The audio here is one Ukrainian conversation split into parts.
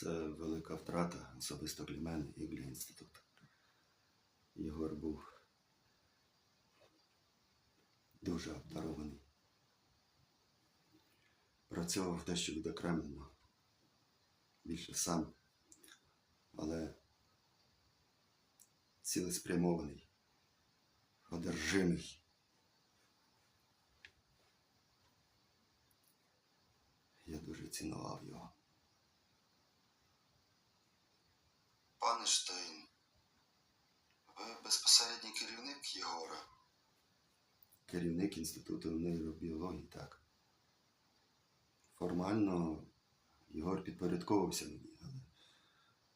Це велика втрата особисто для мене і для інституту. Єгор був дуже обдарований. Працював дещо відокремлено, більше сам, але цілеспрямований, одержимий. Я дуже цінував його. Пане Штейн, ви безпосередній керівник Єгора. керівник інституту нейробіології, так. Формально Єгор підпорядковувався мені, але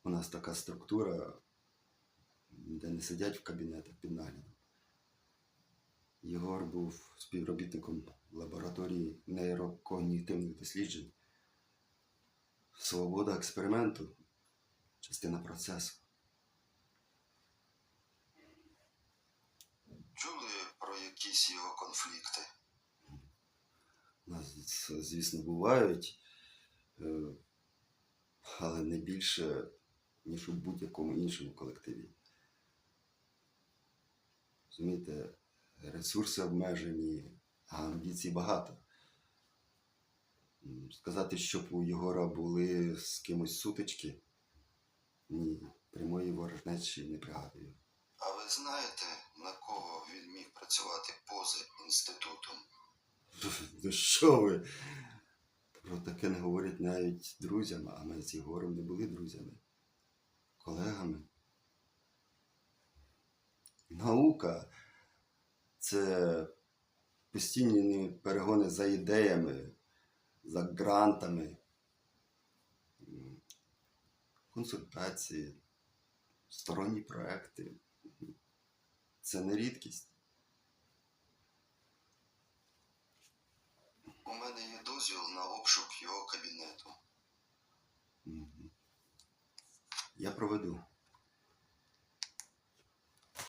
у нас така структура, де не сидять в кабінетах під наглядом. Єгор був співробітником лабораторії нейрокогнітивних досліджень. Свобода експерименту частина процесу. Чули про якісь його конфлікти? У нас, звісно, бувають, е, але не більше, ніж у будь-якому іншому колективі. Розумієте, ресурси обмежені, а амбіцій багато. Сказати, щоб у Єгора були з кимось сутички, ні, прямої ворожнечі не пригадую. А ви знаєте, на кого він міг працювати поза інститутом? Ну що ви? Про таке не говорять навіть друзям, а ми з Єгором не були друзями, колегами. Наука це постійні перегони за ідеями, за грантами, консультації, сторонні проекти. Це не рідкість. У мене є дозвіл на обшук його кабінету. Я проведу.